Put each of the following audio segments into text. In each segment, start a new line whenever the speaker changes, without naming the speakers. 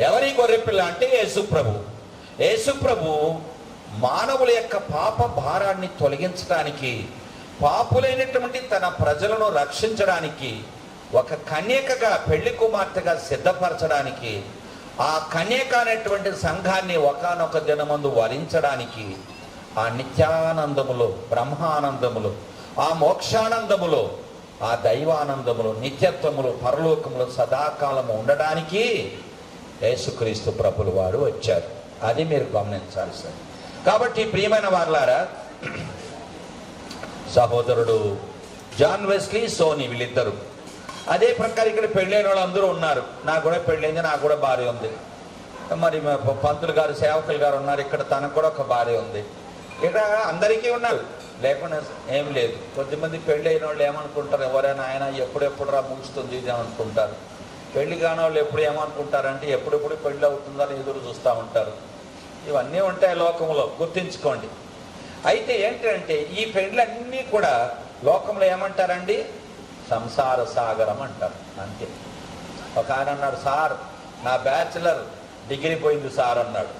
ఎవరి గొర్రెపిల్ల అంటే యేసుప్రభు. యేసుప్రభు మానవుల యొక్క పాప భారాన్ని తొలగించడానికి పాపులైనటువంటి తన ప్రజలను రక్షించడానికి ఒక కన్యకగా పెళ్ళి కుమార్తెగా సిద్ధపరచడానికి ఆ కన్యక అనేటువంటి సంఘాన్ని ఒకనొక దినమందు వరించడానికి ఆ నిత్యానందములో బ్రహ్మానందములో ఆ మోక్షానందములో ఆ దైవానందములు నిత్యత్వములు పరలోకములు సదాకాలము ఉండడానికి యేసుక్రీస్తు ప్రభులు వారు వచ్చారు అది మీరు గమనించాలి సార్ కాబట్టి ప్రియమైన వారులారా సహోదరుడు జాన్ వెస్లీ సోనీ వీళ్ళిద్దరు. అదే ప్రకారం ఇక్కడ పెళ్ళైన వాళ్ళు అందరూ ఉన్నారు. నాకు కూడా పెళ్ళైంది నాకు కూడా భార్య ఉంది. మరి పంతులు గారు సేవకులు గారు ఉన్నారు. ఇక్కడ తనకు కూడా ఒక భార్య ఉంది. ఇక్కడ అందరికీ ఉన్నారు. లేకుండా ఏం లేదు. కొద్దిమంది పెళ్ళి అయిన వాళ్ళు ఏమనుకుంటారు? ఎవరైనా ఆయన ఎప్పుడెప్పుడు రా ముగుస్తుంది ఇది అనుకుంటారు. పెళ్ళి కాని వాళ్ళు ఎప్పుడు ఏమనుకుంటారంటే ఎప్పుడెప్పుడు పెళ్ళి అవుతుందని ఎదురు చూస్తూ ఉంటారు. ఇవన్నీ ఉంటాయి లోకంలో గుర్తించుకోండి. అయితే ఏంటంటే ఈ పెళ్ళన్నీ కూడా లోకంలో ఏమంటారండి? సంసార సాగరం అంటారు అంతే. ఒక ఆయన అన్నాడు సార్ నా బ్యాచిలర్ డిగ్రీ పోయింది సార్ అన్నాడు.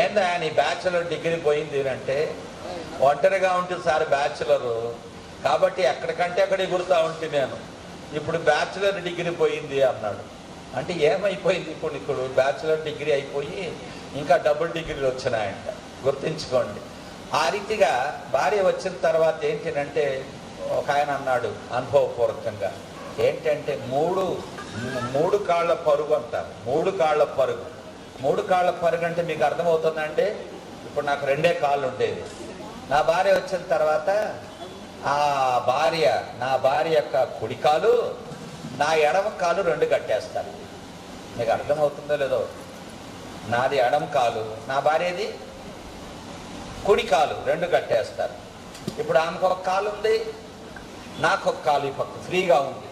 ఏందా నీ బ్యాచిలర్ డిగ్రీ పోయింది అంటే ఒంటరిగా ఉంటుంది సార్ బ్యాచిలరు కాబట్టి ఎక్కడికంటే అక్కడ ఎగురుతూ ఉంటుంది నేను. ఇప్పుడు బ్యాచిలర్ డిగ్రీ పోయింది అన్నాడు. అంటే ఏమైపోయింది ఇప్పుడు ఇప్పుడు బ్యాచిలర్ డిగ్రీ అయిపోయి ఇంకా డబుల్ డిగ్రీలు వచ్చినాయంట. గుర్తుంచుకోండి. ఆ రీతిగా భార్య వచ్చిన తర్వాత ఏంటంటే ఒక ఆయన అన్నాడు అనుభవపూర్వకంగా. ఏంటంటే మూడు మూడు కాళ్ళ పరుగు అంటారు. మూడు కాళ్ళ పరుగు. మూడు కాళ్ళ పరుగు అంటే మీకు అర్థమవుతుందంటే ఇప్పుడు నాకు రెండే కాళ్ళు ఉండేది నా భార్య వచ్చిన తర్వాత ఆ భార్య నా భార్య యొక్క కుడి కాలు నా ఎడమ కాలు రెండు కట్టేస్తారు. మీకు అర్థమవుతుందో లేదో? నాది ఎడమ కాలు నా భార్యది కుడి కాలు రెండు కట్టేస్తారు. ఇప్పుడు ఆమెకు ఒక కాలు ఉంది నాకు ఒక కాలు ఈ పక్క ఫ్రీగా ఉంది.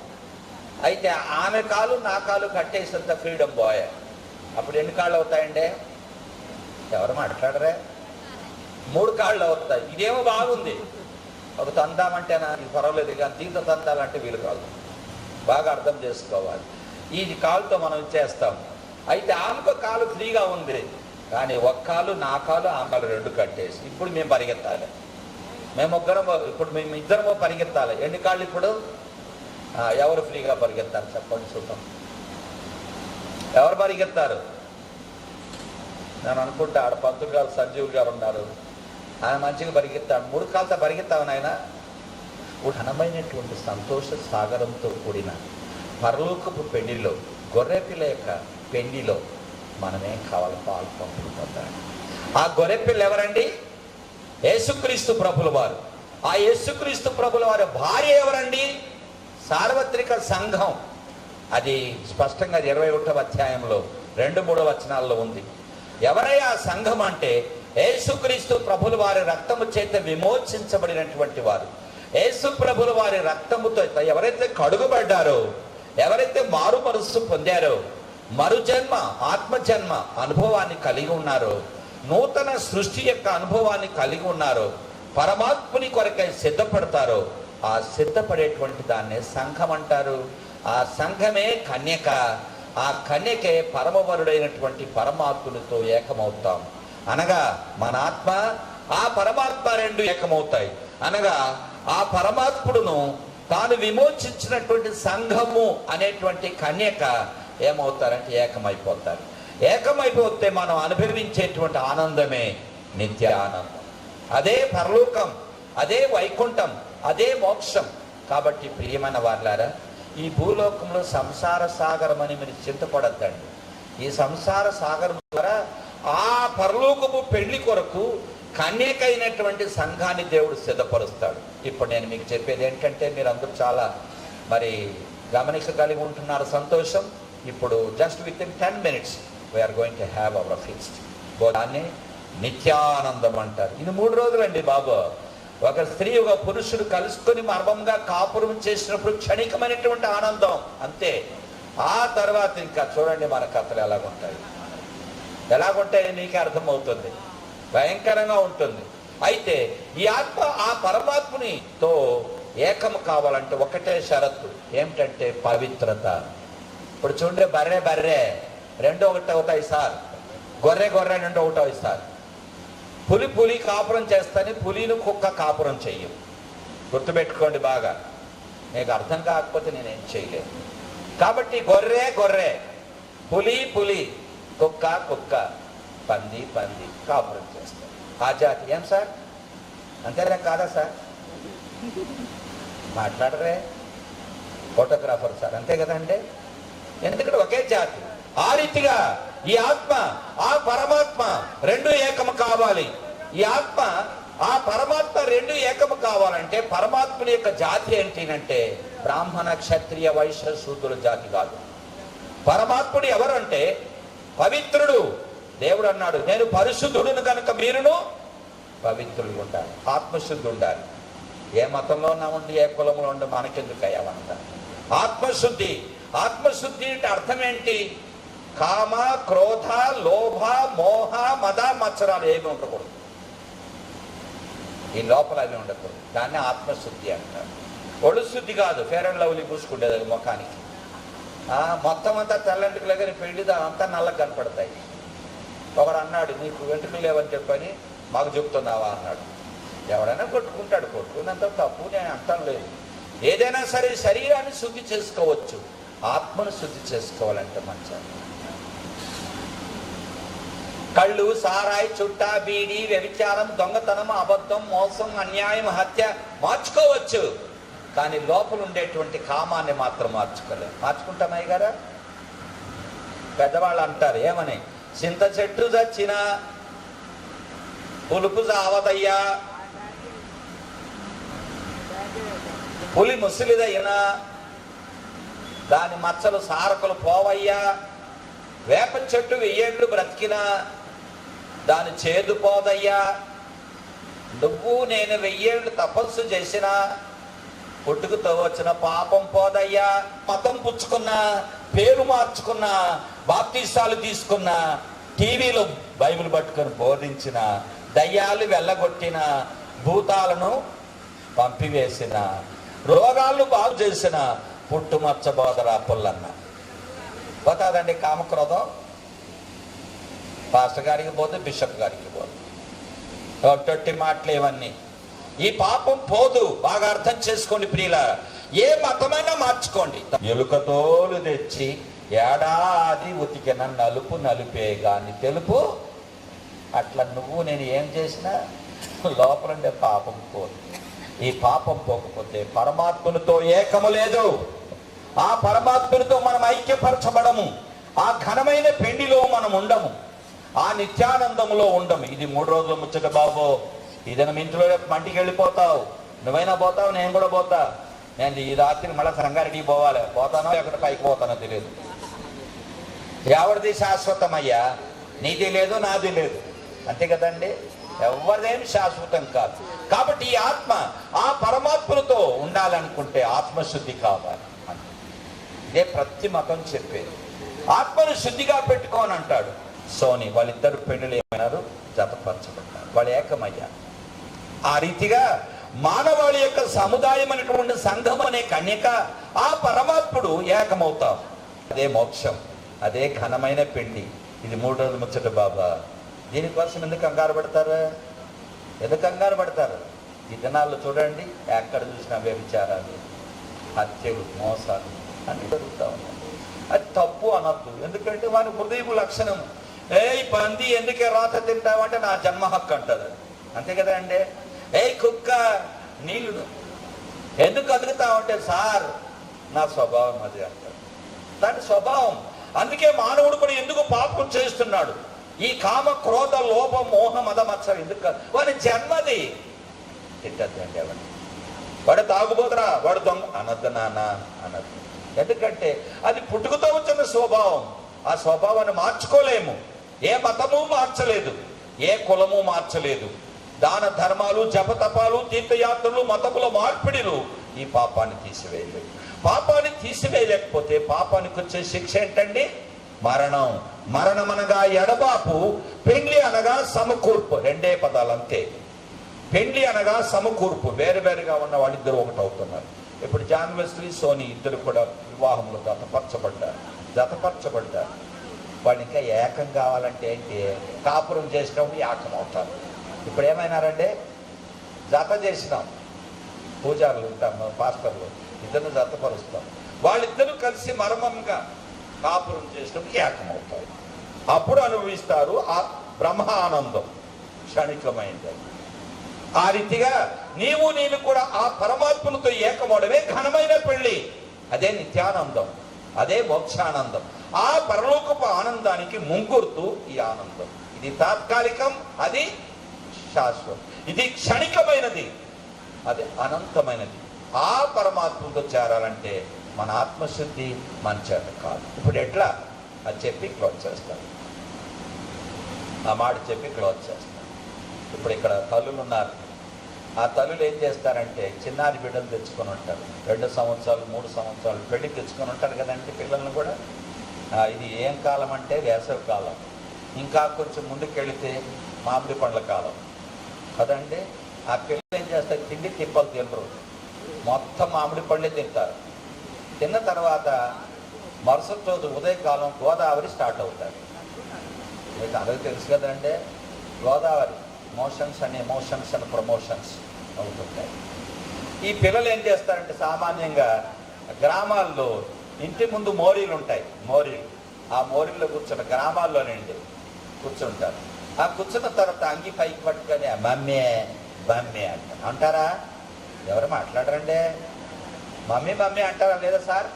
అయితే ఆమె కాలు నా కాలు కట్టేసినంత ఫ్రీడమ్ బాయ్ అప్పుడు ఎన్ని కాళ్ళు అవుతాయండి? ఎవరు మాట్లాడరే? మూడు కాళ్ళు అవుతాయి. ఇదేమో బాగుంది. ఒక తందామంటే నాకు పర్వాలేదు కానీ దీంతో తందాలంటే వీలు కాదు. బాగా అర్థం చేసుకోవాలి. ఈ కాలుతో మనం చేస్తాం. అయితే ఆమెకు కాలు ఫ్రీగా ఉంది. కానీ ఒక కాలు నా కాలు ఆమె కాలు రెండు కట్టేసి ఇప్పుడు మేము పరిగెత్తాలి. మేము ఒక్కరం ఇప్పుడు మేము ఇద్దరము పరిగెత్తాలి. ఎన్ని కాళ్ళు ఇప్పుడు? ఎవరు ఫ్రీగా పరిగెత్తారు చెప్పండి చూద్దాం. ఎవరు పరిగెత్తారు? నేను అనుకుంటా ఆడ పంతులు గారు సంజీవ్ గారు ఉన్నారు. ఆయన మంచిగా పరిగెత్తాడు మూడు కాలతో పరిగెత్తావు నాయన? ఘనమైనటువంటి సంతోష సాగరంతో కూడిన పరలోకపు పెళ్ళిలో గొర్రెపిల్ల యొక్క పెళ్ళిలో మనమే కావాలి పాలు పంపుకుంటాం. ఆ గొర్రెపిల్ల ఎవరండి? యేసుక్రీస్తు ప్రభుల వారు. ఆ యేసుక్రీస్తు ప్రభుల వారి భార్య ఎవరండి? సార్వత్రిక సంఘం. అది స్పష్టంగా ఇరవై ఒకటవ అధ్యాయంలో రెండు మూడవ వచనాల్లో ఉంది. ఎవరై ఆ సంఘం అంటే? యేసుక్రీస్తు ప్రభులు వారి రక్తము చేత విమోచించబడినటువంటి వారు. యేసు ప్రభుల వారి రక్తముతో ఎవరైతే కడుగుబడ్డారో ఎవరైతే మారు మనస్సు పొందారో మరుజన్మ ఆత్మజన్మ అనుభవాన్ని కలిగి ఉన్నారో నూతన సృష్టి యొక్క అనుభవాన్ని కలిగి ఉన్నారో పరమాత్ముని కొరకై సిద్ధపడతారో ఆ సిద్ధపడేటువంటి దాన్నే సంఘం అంటారు. ఆ సంఘమే కన్యక. ఆ కన్యకే పరమవరుడైనటువంటి పరమాత్మునితో ఏకమవుతాం. అనగా మన ఆత్మ ఆ పరమాత్మ రెండు ఏకమవుతాయి. అనగా ఆ పరమాత్ముడును తాను విమోచించినటువంటి సంఘము అనేటువంటి కన్యక ఏమవుతారంటే ఏకమైపోతారు. ఏకమైపోతే మనం అనుభవించేటువంటి ఆనందమే నిత్య ఆనందం అదే పరలోకం అదే వైకుంఠం అదే మోక్షం. కాబట్టి ప్రియమైన వాళ్ళారా ఈ భూలోకంలో సంసార సాగరం అని మీరు చింతపడద్దండి. ఈ సంసార సాగరం ద్వారా ఆ పరలోకపు పెళ్ళి కొరకు కన్యకైనటువంటి సంఘాన్ని దేవుడు సిద్ధపరుస్తాడు. ఇప్పుడు నేను మీకు చెప్పేది ఏంటంటే మీరు అందరూ చాలా మరి గమనించగలిగి ఉంటున్నారు సంతోషం. ఇప్పుడు just with in ten minutes we're going to have our feast దాన్ని నిత్యానందం అంటారు. ఇది మూడు రోజులండి బాబు. ఒక స్త్రీ ఒక పురుషుడు కలుసుకొని మర్మంగా కాపురం చేసినప్పుడు క్షణికమైనటువంటి ఆనందం. అంతే. ఆ తర్వాత ఇంకా చూడండి మన కథలు ఎలాగుంటాయి. ఎలాగుంటే నీకే అర్థమవుతుంది. భయంకరంగా ఉంటుంది. అయితే ఈ ఆత్మ ఆ పరమాత్మునితో ఏకము కావాలంటే ఒకటే షరతు ఏమిటంటే పవిత్రత. ఇప్పుడు చూడండి బర్రె బర్రె. రెండు ఒకటి అవుతాయి సార్. గొర్రె గొర్రె రెండు ఒకటి అవుతాయి సార్. పులి పులి కాపురం చేస్తాని పులిని కుక్క కాపురం చెయ్యం గుర్తుపెట్టుకోండి బాగా. నీకు అర్థం కాకపోతే నేనేం చేయలేదు కాబట్టి గొర్రె గొర్రె. పులి పులి. కుక్క కుక్క. పంది పంది. కాపురం చేస్తారు ఆ జాతి ఏం సార్? అంతేనా కాదా సార్? మాట్లాడరే. ఫోటోగ్రాఫర్ సార్ అంతే కదండి ఎందుకంటే ఒకే జాతి. ఆ రీతిగా ఈ ఆత్మ ఆ పరమాత్మ రెండు ఏకము కావాలి. ఈ ఆత్మ ఆ పరమాత్మ రెండు ఏకము కావాలంటే పరమాత్మని యొక్క జాతి ఏంటినంటే బ్రాహ్మణ క్షత్రియ వైశ్య శూద్రుల జాతి కాదు. పరమాత్ముడు ఎవరంటే పవిత్రుడు. దేవుడు అన్నాడు నేను పరిశుద్ధుడును కనుక మీరును పవిత్రుడు ఉండాలి ఆత్మశుద్ధి ఉండాలి ఏ మతంలో ఉండి ఏ కులంలో ఉండి మనకెందుకు అయ్యామంట ఆత్మశుద్ధి. ఆత్మశుద్ధి అంటే అర్థం ఏంటి కామ క్రోధ లోభ మోహ మద మత్సరాలు ఏమి ఉండకూడదు. ఈ లోపల అవి ఉండకూడదు. దాన్ని ఆత్మశుద్ధి అంటారు. ఒళ్ళు శుద్ధి కాదు. ఫేర్ అండ్ లవ్లీ పూసుకుండేది అది ముఖానికి. మొత్తం అంతా తెల్లంటికలే కానీ పెళ్ళి అంతా నల్లగా కనపడతాయి. ఒకడు అన్నాడు నీకు వెంట్రుకలు లేవని చెప్పని మాకు చెప్తున్నావా? అన్నాడు. ఎవడైనా కొట్టుకుంటాడు. కొట్టుకున్నంత తప్పు నేను అంటాం లేదు. ఏదైనా సరే శరీరాన్ని శుద్ధి చేసుకోవచ్చు. ఆత్మను శుద్ధి చేసుకోవాలంటే మంచిది. కళ్ళు సారాయి చుట్ట బీడి వ్యభిచారం దొంగతనం అబద్ధం మోసం అన్యాయం హత్య మార్చుకోవచ్చు. కానీ లోపల ఉండేటువంటి కామాన్ని మాత్రం మార్చుకోలేదు. మార్చుకుంటామయ్య గారా పెద్దవాళ్ళు అంటారు ఏమని? చింత చెట్టు చచ్చిన పులుపు చావదయ్యా. పులి ముసలిదయ్యనా. దాని మచ్చలు సారకులు పోవయ్యా. వేప చెట్టు వెయ్యేళ్ళు బ్రతికినా దాని చేదు పోదయ్యా. నువ్వు నేను వెయ్యేళ్ళు తపస్సు చేసినా పుట్టుకతో వచ్చిన పాపం పోదయ్యా. మతం పుచ్చుకున్నా పేరు మార్చుకున్నా బాప్తీసాలు తీసుకున్నా టీవీలో బైబిల్ పట్టుకొని బోధించిన దయ్యాలు వెళ్ళగొట్టిన భూతాలను పంపివేసిన రోగాలను బాగు చేసిన పుట్టుమచ్చ బోధరా పుల్లన్న. పోతాదండి కామక్రోధం. పాస్టర్ గారికి పోతే బిషప్ గారికి పోదు. ఒట్టొట్టి మాటలు ఇవన్నీ ఈ పాపం పోదు. బాగా అర్థం చేసుకోండి ప్రియుల ఏ మతమైనా మార్చుకోండి. ఎలుకతోలు తెచ్చి ఏడాది ఉతికిన నలుపు నలుపే గాని తెలుపు. అట్లా నువ్వు నేను ఏం చేసినా లోపలుండే పాపం పోదు. ఈ పాపం పోకపోతే పరమాత్మనితో ఏకము లేదు. ఆ పరమాత్మనితో మనం ఐక్యపరచబడము. ఆ ఘనమైన పెండిలో మనం ఉండము. ఆ నిత్యానందంలో ఉండము. ఇది మూడు రోజుల ముచ్చట బాబో. ఏదైనా మీ ఇంట్లో మంటికి వెళ్ళిపోతావు. నువ్వైనా పోతావు నేను కూడా పోతా. నేను ఈ రాత్రి మళ్ళీ సంగారెడ్డికి పోవాలి. పోతానో ఎక్కడ పైకి పోతానో తెలియదు. ఎవరిది శాశ్వతమయ్యా? నీది లేదు నాది లేదు. అంతే కదండి? ఎవరిదేమి శాశ్వతం కాదు. కాబట్టి ఈ ఆత్మ ఆ పరమాత్మతో ఉండాలనుకుంటే ఆత్మశుద్ధి కావాలి. అంతే. ఇదే ప్రతి మతం చెప్పేది. ఆత్మను శుద్ధిగా పెట్టుకోని అంటాడు. సోని వాళ్ళిద్దరు పెళ్ళులు ఏమైనారు? జతపరచబడ్డారు. వాళ్ళు ఏకమయ్యారు. ఆ రీతిగా మానవాళి యొక్క సముదాయం అనేటువంటి సంఘం అనే కన్యక ఆ పరమాత్ముడు ఏకమవుతాం అదే మోక్షం అదే ఘనమైన పెండి. ఇది మూడు రోజులు ముచ్చట బాబా. దీనికోసం ఎందుకు కంగారు పడతారు? ఎందుకు కంగారు పడతారు? ఈ దినాల్లో చూడండి ఎక్కడ చూసినా వ్యభిచారాలు హత్యలు మోసాలు అన్ని జరుగుతూ ఉన్నాయి. అది తప్పు అనద్దు. ఎందుకంటే వాని హృదయపు లక్షణం ఏ పంది ఎందుకే రాత తింటావంటే నా జన్మ హక్కు అంటారు అంతే కదా అండి? ఏ కుక్క నీళ్ళు ఎందుకు అదుగుతావంటే సార్ నా స్వభావం అది అంటారు దాని స్వభావం అందుకే మానవుడు కూడా ఎందుకు పాపం చేస్తున్నాడు? ఈ కామ క్రోధ లోపం మోహ మదమత్సరం ఎందుకు వాడి జన్మది. తిట్టద్దండి ఎవరిని వాడు తాగుబోతురా వాడు దొంగ. అనద్దు నాన్న అనద్దు. ఎందుకంటే అది పుట్టుకతో వచ్చిన స్వభావం. ఆ స్వభావాన్ని మార్చుకోలేము. ఏ మతము మార్చలేదు. ఏ కులము మార్చలేదు. దాన ధర్మాలు జపతపాలు తీర్థయాత్రలు మతముల మార్పిడిలు ఈ పాపాన్ని తీసివేయలేదు పాపాన్ని తీసివేయలేకపోతే పాపానికి వచ్చే శిక్ష ఏంటండి? మరణం. మరణం అనగా ఎడబాపు పెండ్లి అనగా సమకూర్పు రెండే పదాలు అంతే పెండ్లి అనగా సమకూర్పు వేరువేరుగా ఉన్న వాళ్ళిద్దరు ఒకటి అవుతున్నారు ఇప్పుడు జాన్వశ్రీ సోని ఇద్దరు కూడా వివాహంలో జతపరచబడ్డారు. జతపరచబడ్డారు. వాడు ఇంకా ఏకం కావాలంటే ఏంటి? కాపురం చేసినప్పుడు ఏకం అవుతారు ఇప్పుడు ఏమైనారంటే జత చేసినాం. పూజారులు ఉంటాం పాస్టర్లు ఇద్దరు జతపరుస్తాం వాళ్ళిద్దరూ కలిసి మర్మంగా కాపురం చేసినప్పుడు ఏకమవుతారు. అప్పుడు అనుభవిస్తారు ఆ బ్రహ్మ ఆనందం క్షణికమైంది. అది. ఆ రీతిగా నీవు నేను కూడా ఆ పరమాత్మతో ఏకమవడమే ఘనమైన పెళ్ళి అదే నిత్యానందం. అదే మోక్షానందం. ఆ పరలోకపు ఆనందానికి ముంగుర్తు ఈ ఆనందం. ఇది తాత్కాలికం అది శాశ్వతం. ఇది క్షణికమైనది. అది అనంతమైనది. ఆ పరమాత్మతో చేరాలంటే మన ఆత్మశుద్ధి మన చేత కాదు. ఇప్పుడు ఎట్లా? అది చెప్పి క్లోజ్ చేస్తాను ఆ మాట చెప్పి క్లోజ్ చేస్తాను ఇప్పుడు ఇక్కడ తల్లులు ఉన్నారు. ఆ తల్లులు ఏం చేస్తారంటే చిన్నారి బిడ్డలు తెచ్చుకొని ఉంటారు. రెండు సంవత్సరాలు మూడు సంవత్సరాలు పెళ్ళి తెచ్చుకొని ఉంటారు కదండి పిల్లల్ని కూడా? ఇది ఏం కాలం అంటే వేసవి కాలం. ఇంకా కొంచెం ముందుకెళితే మామిడి పండ్ల కాలం. కదండి ఆ పిల్లలు ఏం చేస్తారు? తిండి తిప్పలు తినరు. మొత్తం మామిడి పళ్ళే తింటారు. తిన్న తర్వాత మరుసటి రోజు ఉదయకాలం గోదావరి స్టార్ట్ అవుతారు. మీకు అందరికీ తెలుసు కదండి Godavari motions and emotions and promotions అవుతుంటాయి. ఈ పిల్లలు ఏం చేస్తారంటే సామాన్యంగా గ్రామాల్లో ఇంటి ముందు మోరీలు ఉంటాయి మోరీలు. ఆ మోరీల్లో కూర్చున్న గ్రామాల్లోనండి కూర్చుంటారు. ఆ కూర్చున్న తర్వాత అంగి పైకి పట్టుకొని మమ్మీ మమ్మీ అంటారు అంటారా ఎవరు మాట్లాడరండి మమ్మీ మమ్మీ అంటారా లేదా సార్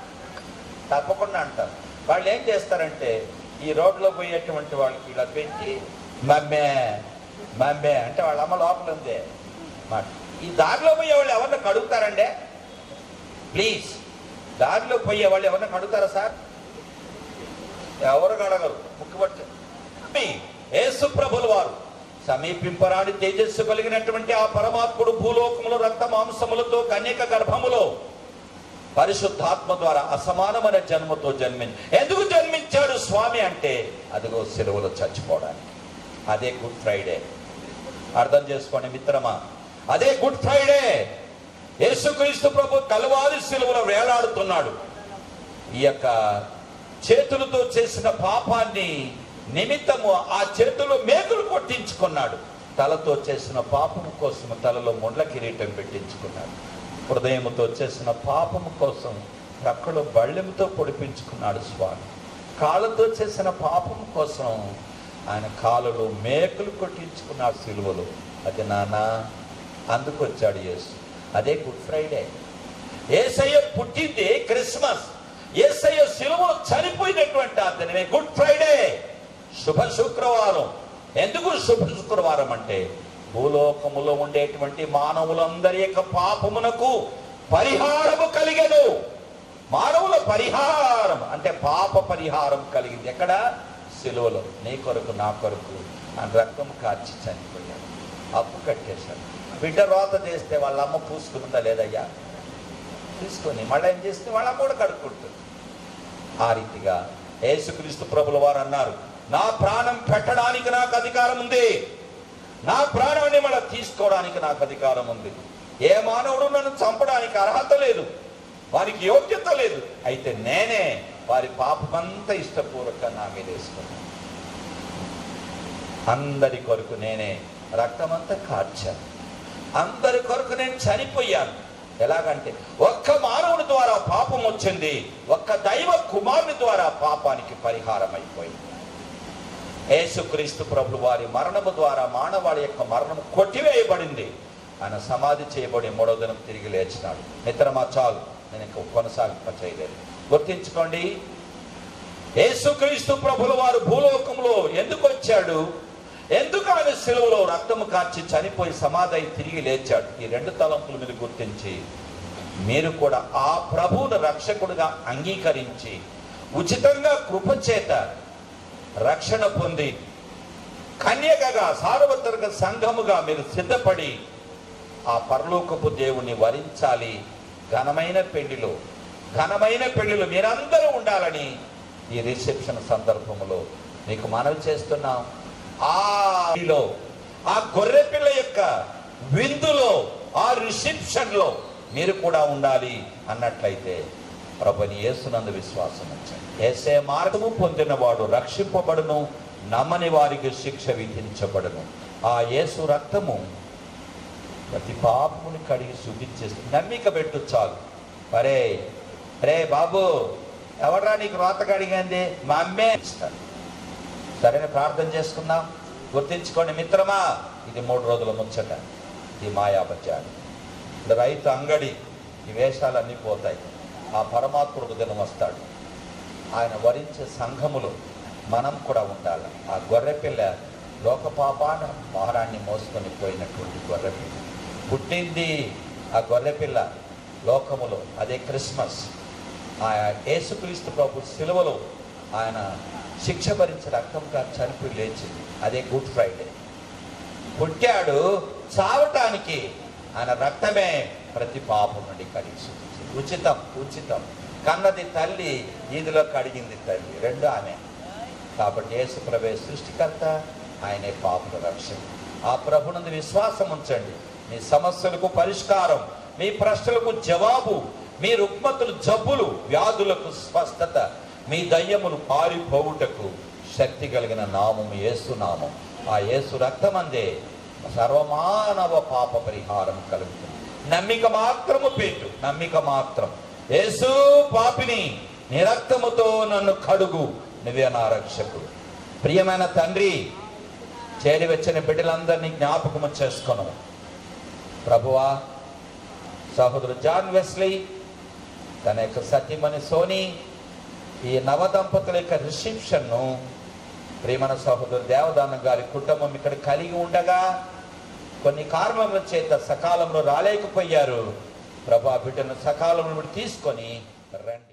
తప్పకుండా అంటారు వాళ్ళు ఏం చేస్తారంటే ఈ రోడ్లో పోయేటువంటి వాళ్ళకి ఇలా పెట్టి మమ్మే మమ్మే అంటే వాళ్ళ అమ్మ లోపల ఉంది. మాట ఈ దారిలో పోయే వాళ్ళు ఎవరిని కడుగుతారండి? ప్లీజ్. దారిలో పోయే వాళ్ళు ఎవరిని కడుగుతారా సార్? ఎవరు కడగరు ముక్కుబట్టి యేసుప్రభుల వారు. సమీపింపరాని తేజస్సు కలిగినటువంటి ఆ పరమాత్ముడు భూలోకములు రక్త మాంసములతో కన్యక గర్భములో పరిశుద్ధాత్మ ద్వారా అసమానమైన జన్మతో జన్మించి ఎందుకు జన్మించాడు స్వామి అంటే అదిగో సెలవులో చచ్చిపోవడానికి. అదే గుడ్ ఫ్రైడే. అర్థం చేసుకోండి మిత్రమా. అదే గుడ్ ఫ్రైడే. యేసుక్రీస్తు ప్రభు కలవారి సెలవులో వేలాడుతున్నాడు. ఈ యొక్క చేతులతో చేసిన పాపాన్ని నిమిత్తము ఆ చేతులు మేకులు కొట్టించుకున్నాడు. తలతో చేసిన పాపము కోసం తలలో ముండ్ల కిరీటం పెట్టించుకున్నాడు. హృదయముతో చేసిన పాపము కోసం ప్రక్కలో బళ్ళెముతో పొడిపించుకున్నాడు స్వామి. కాళ్ళతో చేసిన పాపము కోసం ఆయన కాలులు మేకలు కొట్టించుకున్నాడు సిలువలు. అది నానా అందుకు వచ్చాడు యేసు. అదే గుడ్ ఫ్రైడే. ఏసయ్య పుట్టింది క్రిస్మస్. ఏసయ్య సిలువ చనిపోయినటువంటి ఆ దినమే గుడ్ ఫ్రైడే. శుభ శుక్రవారం. ఎందుకు శుభ శుక్రవారం అంటే భూలోకములో ఉండేటువంటి మానవులందరి యొక్క పాపమునకు పరిహారము కలిగను. మానవుల పరిహారం అంటే పాప పరిహారం కలిగింది. ఎక్కడ? సిలువలో. నీ కొరకు నా కొరకు. అని రక్తం కార్చి చనిపోయాడు. అప్పు కట్టేశాడు. బిడ్డ రోత చేస్తే వాళ్ళ అమ్మ పూసుకుందా లేదయ్యా? తీసుకొని మళ్ళీ ఏం చేస్తే వాళ్ళ అమ్మ కూడా కడుక్కుంటుంది. ఆ రీతిగా యేసుక్రీస్తు ప్రభుల వారు అన్నారు నా ప్రాణం పెట్టడానికి నాకు అధికారం ఉంది. నా ప్రాణాన్ని మళ్ళీ తీసుకోవడానికి నాకు అధికారం ఉంది. ఏ మానవుడు నన్ను చంపడానికి అర్హత లేదు. వారికి యోగ్యత లేదు. అయితే నేనే వారి పాపమంతా ఇష్టపూర్వక నా మీద వేసుకున్నాను అందరి కొరకు నేనే రక్తమంతా కార్చాను. అందరి కొరకు నేను చనిపోయాను. ఎలాగంటే ఒక్క మానవుని ద్వారా పాపం వచ్చింది. ఒక్క దైవ కుమారుని ద్వారా పాపానికి పరిహారం అయిపోయింది యేసుక్రీస్తు ప్రభు వారి మరణము ద్వారా మానవాళి యొక్క మరణం కొట్టివేయబడింది. ఆయన సమాధి చేయబడి మూడో దినం తిరిగి లేచినాడు. మిత్రమా చాలు. నేను ఇంకా కొనసాగింప చేయలేదు. గుర్తించుకోండి. యేసుక్రీస్తు ప్రభుల వారు భూలోకంలో ఎందుకు వచ్చాడు? ఎందుకు ఆయన సెలవులో రక్తము కార్చి చనిపోయి సమాధి తిరిగి లేచాడు? ఈ రెండు తలంపుల మీద గుర్తించి మీరు కూడా ఆ ప్రభువును రక్షకుడుగా అంగీకరించి ఉచితంగా కృపచేత రక్షణ పొంది కన్యకగా సార్వత్రిక సంఘముగా మీరు సిద్ధపడి ఆ పరలోకపు దేవుణ్ణి వరించాలి. ఘనమైన పెళ్ళిలో ఘనమైన పెళ్ళిలో మీరందరూ ఉండాలని ఈ రిసెప్షన్ సందర్భంలో మీకు మనవి చేస్తున్నాం. ఆలో ఆ గొర్రె పిల్ల యొక్క విందులో ఆ రిసెప్షన్లో మీరు కూడా ఉండాలి అన్నట్లయితే ప్రభుని యేసునందు విశ్వాసం ఉంచండి. ఏసే మార్గము పొందినవాడు రక్షింపబడును నమ్మని వారికి శిక్ష విధించబడును. ఆ యేసు రక్తము ప్రతి పాపముని కడిగి శుద్ధించేస్తుంది నమ్మిక పెట్టు చాలు. అరే రే బాబు ఎవడరా నీకు రోత కడిగింది? మా అమ్మే ఇస్తాను సరైన ప్రార్థన చేసుకుందాం. గుర్తించుకోండి మిత్రమా ఇది మూడు రోజుల ముచ్చట. ఇది మాయాబత్యాలు రైతు అంగడి ఈ వేషాలన్నీ పోతాయి. ఆ పరమాత్ముడు దినం వస్తాడు. ఆయన వరించే సంఘములు మనం కూడా ఉండాలి. ఆ గొర్రెపిల్ల లోక పాపాన మహారాణ్ణి మోసుకొని పోయినటువంటి గొర్రెపిల్ల పుట్టింది ఆ గొర్రెపిల్ల లోకములో. అదే క్రిస్మస్. ఆ యేసుక్రీస్తు ప్రభు సిలువలో ఆయన శిక్ష భరించిన రక్తం కాదు చనిపోయి లేచింది. అదే గుడ్ ఫ్రైడే. పుట్టాడు చావటానికి ఆయన రక్తమే ప్రతి పాపం నుండి కడిగి ఉచితం ఉచితం. కన్నది తల్లి ఈదిలో కడిగింది తల్లి. రెండు ఆమె. కాబట్టి యేసు ప్రభే సృష్టికర్త ఆయనే పాపల రక్షణ ఆ ప్రభునందు విశ్వాసం ఉంచండి. మీ సమస్యలకు పరిష్కారం మీ ప్రశ్నలకు జవాబు మీ రుగ్మతులు జబ్బులు వ్యాధులకు స్వస్థత మీ దయ్యములు పారిపోవుటకు శక్తి కలిగిన నామం యేసు నామం ఆ యేసు రక్తమందే సర్వమానవ పాప పరిహారం కలుగుతుంది. నమ్మిక మాత్రము పెట్టు. నమ్మిక మాత్రం. యేసు పాపిని నిరక్తముతో నన్ను కడుగు. నువ్వే నా రక్షకుడు. ప్రియమైన తండ్రి చేరి వచ్చిన బిడ్డలందరినీ జ్ఞాపకము చేసుకొను. ప్రభువా సహోదరు జాన్ వెస్లీ తన యొక్క సతీమణి సోని ఈ నవ దంపతుల యొక్క రిసెప్షన్ను ప్రియమైన సహోదరు దేవదానం గారి కుటుంబం ఇక్కడ కలిగి ఉండగా కొన్ని కారణముల చేత సకాలంలో రాలేకపోయారు. ప్రభా బిడ్డను సకాలంలో తీసుకొని రండి.